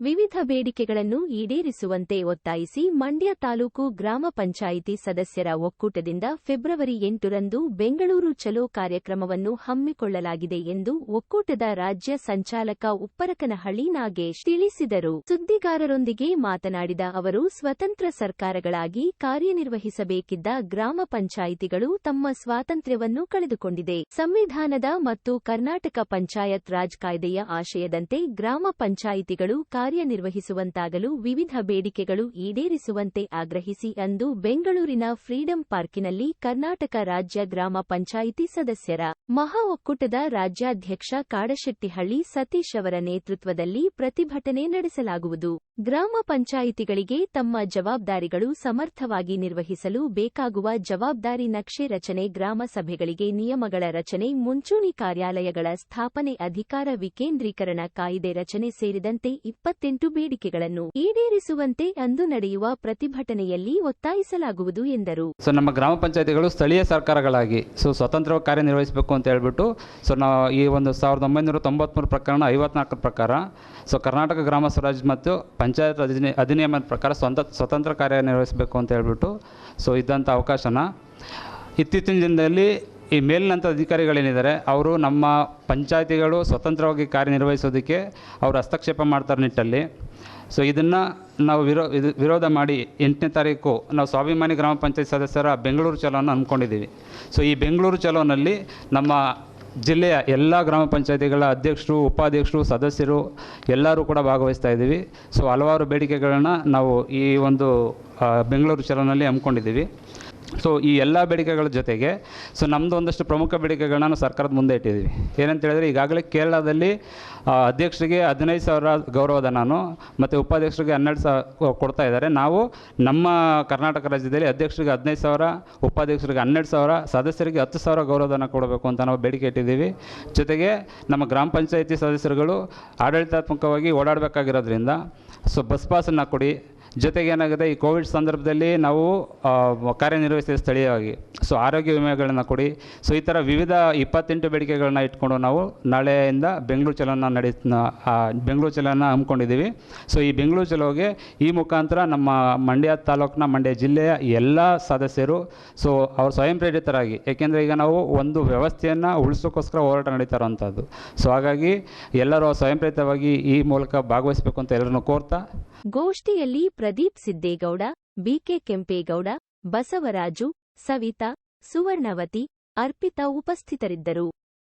ವಿವಿಧ ಬೇಡಿಕೆಗಳನ್ನು ಈಡೇರಿಸುವಂತೆ ಒತ್ತಾಯಿಸಿ ಮಂಡ್ಯ ತಾಲೂಕು ಗ್ರಾಮ ಪಂಚಾಯಿತಿ ಸದಸ್ಯರ ಒಕ್ಕೂಟದಿಂದ ಫೆಬ್ರವರಿ ಎಂಟರಂದು ಬೆಂಗಳೂರು ಚಲೋ ಕಾರ್ಯಕ್ರಮವನ್ನು ಹಮ್ಮಿಕೊಳ್ಳಲಾಗಿದೆ ಎಂದು ಒಕ್ಕೂಟದ ರಾಜ್ಯ ಸಂಚಾಲಕ ಉಪ್ಪರಕನಹಳ್ಳಿ ನಾಗೇಶ್ ತಿಳಿಸಿದರು. ಸುದ್ದಿಗಾರರೊಂದಿಗೆ ಮಾತನಾಡಿದ ಅವರು, ಸ್ವತಂತ್ರ ಸರ್ಕಾರಗಳಾಗಿ ಕಾರ್ಯನಿರ್ವಹಿಸಬೇಕಿದ್ದ ಗ್ರಾಮ ಪಂಚಾಯಿತಿಗಳು ತಮ್ಮ ಸ್ವಾತಂತ್ರ್ಯವನ್ನು ಕಳೆದುಕೊಂಡಿದೆ. ಸಂವಿಧಾನದ ಮತ್ತು ಕರ್ನಾಟಕ ಪಂಚಾಯತ್ ರಾಜ್ ಕಾಯ್ದೆಯ ಆಶಯದಂತೆ ಗ್ರಾಮ ಪಂಚಾಯಿತಿಗಳು ಕಾರ್ಯನಿರ್ವಹಿಸುವಂತಾಗಲು ವಿವಿಧ ಬೇಡಿಕೆಗಳು ಈಡೇರಿಸುವಂತೆ ಆಗ್ರಹಿಸಿ ಅಂದು ಬೆಂಗಳೂರಿನ ಫ್ರೀಡಂ ಪಾರ್ಕಿನಲ್ಲಿ ಕರ್ನಾಟಕ ರಾಜ್ಯ ಗ್ರಾಮ ಪಂಚಾಯಿತಿ ಸದಸ್ಯರ ಮಹಾ ಒಕ್ಕೂಟದ ರಾಜ್ಯಾಧ್ಯಕ್ಷ ಕಾಡಶೆಟ್ಟಿಹಳ್ಳಿ ಸತೀಶ್ ಅವರ ನೇತೃತ್ವದಲ್ಲಿ ಪ್ರತಿಭಟನೆ ನಡೆಸಲಾಗುವುದು. ಗ್ರಾಮ ಪಂಚಾಯಿತಿಗಳಿಗೆ ತಮ್ಮ ಜವಾಬ್ದಾರಿಗಳು ಸಮರ್ಥವಾಗಿ ನಿರ್ವಹಿಸಲು ಬೇಕಾಗುವ ಜವಾಬ್ದಾರಿ ನಕ್ಷೆ ರಚನೆ ಗ್ರಾಮ ಸಭೆಗಳಿಗೆ ನಿಯಮಗಳ ರಚನೆ, ಮುಂಚೂಣಿ ಕಾರ್ಯಾಲಯಗಳ ಸ್ಥಾಪನೆ, ಅಧಿಕಾರ ವಿಕೇಂದ್ರೀಕರಣ ಕಾಯಿದೆ ರಚನೆ ಸೇರಿದಂತೆ ಇಪ್ಪತ್ತೆಂಟು ಬೇಡಿಕೆಗಳನ್ನು ಈಡೇರಿಸುವಂತೆ ಅಂದು ನಡೆಯುವ ಪ್ರತಿಭಟನೆಯಲ್ಲಿ ಒತ್ತಾಯಿಸಲಾಗುವುದು ಎಂದರು. ಸೊ ನಮ್ಮ ಗ್ರಾಮ ಪಂಚಾಯತಿಗಳು ಸ್ಥಳೀಯ ಸರ್ಕಾರಗಳಾಗಿ ಸೊ ಸ್ವತಂತ್ರವಾಗಿ ಕಾರ್ಯನಿರ್ವಹಿಸಬೇಕು ಅಂತ ಹೇಳ್ಬಿಟ್ಟು ಸೊ ನಾವು ಈ ಒಂದು ಸಾವಿರದ ಒಂಬೈನೂರ ತೊಂಬತ್ಮೂರು ಪ್ರಕರಣ ಐವತ್ನಾಲ್ಕರ ಪ್ರಕಾರ ಸೊ ಕರ್ನಾಟಕ ಗ್ರಾಮ ಸ್ವರಾಜ್ ಮತ್ತು ಪಂಚಾಯತ್ ಅಧಿನಿ ಅಧಿನಿಯಮದ ಪ್ರಕಾರ ಸ್ವಂತ, ಸ್ವತಂತ್ರ ಕಾರ್ಯನಿರ್ವಹಿಸಬೇಕು ಅಂತ ಹೇಳ್ಬಿಟ್ಟು ಸೊ ಇದ್ದಂಥ ಅವಕಾಶನ ಇತ್ತೀಚಿನ ದಿನದಲ್ಲಿ ಈ ಮೇಲಿನಂಥ ಅಧಿಕಾರಿಗಳೇನಿದ್ದಾರೆ, ಅವರು ನಮ್ಮ ಪಂಚಾಯತಿಗಳು ಸ್ವತಂತ್ರವಾಗಿ ಕಾರ್ಯನಿರ್ವಹಿಸೋದಕ್ಕೆ ಅವರು ಹಸ್ತಕ್ಷೇಪ ಮಾಡ್ತಾರೆ ನಿಟ್ಟಲ್ಲಿ. ಸೊ ಇದನ್ನು ನಾವು ವಿರೋ, ಇದು ವಿರೋಧ ಮಾಡಿ ಎಂಟನೇ ತಾರೀಕು ನಾವು ಸ್ವಾಭಿಮಾನಿ ಗ್ರಾಮ ಪಂಚಾಯತ್ ಸದಸ್ಯರ ಬೆಂಗಳೂರು ಚಲೋನ ಅಂದ್ಕೊಂಡಿದ್ದೀವಿ. ಸೊ ಈ ಬೆಂಗಳೂರು ಚಲೋನಲ್ಲಿ ನಮ್ಮ ಜಿಲ್ಲೆಯ ಎಲ್ಲ ಗ್ರಾಮ ಪಂಚಾಯತಿಗಳ ಅಧ್ಯಕ್ಷರು, ಉಪಾಧ್ಯಕ್ಷರು, ಸದಸ್ಯರು ಎಲ್ಲರೂ ಕೂಡ ಭಾಗವಹಿಸ್ತಾ ಇದ್ದೀವಿ. ಸೊ ಹಲವಾರು ಬೇಡಿಕೆಗಳನ್ನ ನಾವು ಈ ಒಂದು ಬೆಂಗಳೂರು ಚಲೋನಲ್ಲಿ ಹಮ್ಮಿಕೊಂಡಿದ್ದೀವಿ. ಸೊ ಈ ಎಲ್ಲ ಬೇಡಿಕೆಗಳ ಜೊತೆಗೆ ಸೊ ನಮ್ಮದು ಒಂದಷ್ಟು ಪ್ರಮುಖ ಬೇಡಿಕೆಗಳನ್ನ ನಾವು ಸರ್ಕಾರದ ಮುಂದೆ ಇಟ್ಟಿದ್ದೀವಿ ಏನಂತ ಹೇಳಿದ್ರೆ, ಈಗಾಗಲೇ ಕೇರಳದಲ್ಲಿ ಅಧ್ಯಕ್ಷರಿಗೆ ಹದಿನೈದು ಸಾವಿರ ಗೌರವಧನನು ಮತ್ತು ಉಪಾಧ್ಯಕ್ಷರಿಗೆ ಹನ್ನೆರಡು ಸಾವಿರ ಕೊಡ್ತಾ ಇದ್ದಾರೆ. ನಾವು ನಮ್ಮ ಕರ್ನಾಟಕ ರಾಜ್ಯದಲ್ಲಿ ಅಧ್ಯಕ್ಷರಿಗೆ ಹದಿನೈದು ಸಾವಿರ, ಉಪಾಧ್ಯಕ್ಷರಿಗೆ ಹನ್ನೆರಡು ಸಾವಿರ, ಸದಸ್ಯರಿಗೆ ಹತ್ತು ಸಾವಿರ ಗೌರವಧನ ಕೊಡಬೇಕು ಅಂತ ನಾವು ಬೇಡಿಕೆ ಇಟ್ಟಿದ್ದೀವಿ. ಜೊತೆಗೆ ನಮ್ಮ ಗ್ರಾಮ ಪಂಚಾಯಿತಿ ಸದಸ್ಯರುಗಳು ಆಡಳಿತಾತ್ಮಕವಾಗಿ ಓಡಾಡಬೇಕಾಗಿರೋದ್ರಿಂದ ಸೊ ಬಸ್ ಪಾಸನ್ನು ಕೊಡಿ. ಜೊತೆಗೆ ಏನಾಗಿದೆ ಈ ಕೋವಿಡ್ ಸಂದರ್ಭದಲ್ಲಿ ನಾವು ಕಾರ್ಯನಿರ್ವಹಿಸಿದ ಸ್ಥಳೀಯವಾಗಿ. ಸೊ ಆರೋಗ್ಯ ವಿಮೆಗಳನ್ನು ಕೊಡಿ. ಸೊ ಈ ಥರ ವಿವಿಧ ಇಪ್ಪತ್ತೆಂಟು ಬೇಡಿಕೆಗಳನ್ನ ಇಟ್ಕೊಂಡು ನಾವು ನಾಳೆಯಿಂದ ಬೆಂಗಳೂರು ಚಲನ ನಡೆ ಬೆಂಗಳೂರು ಚಲನ ಹಮ್ಮಿಕೊಂಡಿದ್ದೀವಿ. ಸೊ ಈ ಬೆಂಗಳೂರು ಚಲೋಗೆ ಈ ಮುಖಾಂತರ ನಮ್ಮ ಮಂಡ್ಯ ತಾಲೂಕಿನ ಮಂಡ್ಯ ಜಿಲ್ಲೆಯ ಎಲ್ಲ ಸದಸ್ಯರು, ಸೊ ಅವರು ಸ್ವಯಂ ಪ್ರೇರಿತರಾಗಿ, ಏಕೆಂದರೆ ಈಗ ನಾವು ಒಂದು ವ್ಯವಸ್ಥೆಯನ್ನು ಉಳಿಸೋಕ್ಕೋಸ್ಕರ ಹೋರಾಟ ನಡೀತಾ ಇರೋವಂಥದ್ದು ಸೊ ಹಾಗಾಗಿ ಎಲ್ಲರೂ ಸ್ವಯಂ ಪ್ರೇರಿತವಾಗಿ ಈ ಮೂಲಕ ಭಾಗವಹಿಸಬೇಕು ಅಂತ ಎಲ್ಲರನ್ನು ಕೋರ್ತಾ. ಗೋಷ್ಠಿಯಲ್ಲಿ ಪ್ರದೀಪ್ ಸಿದ್ದೇಗೌಡ ಬಿಕೆ ಕೆಂಪೇಗೌಡ, ಬಸವರಾಜು ಸವಿತಾ ಸುವರ್ಣವತಿ ಅರ್ಪಿತಾ ಉಪಸ್ಥಿತರಿದ್ದರು.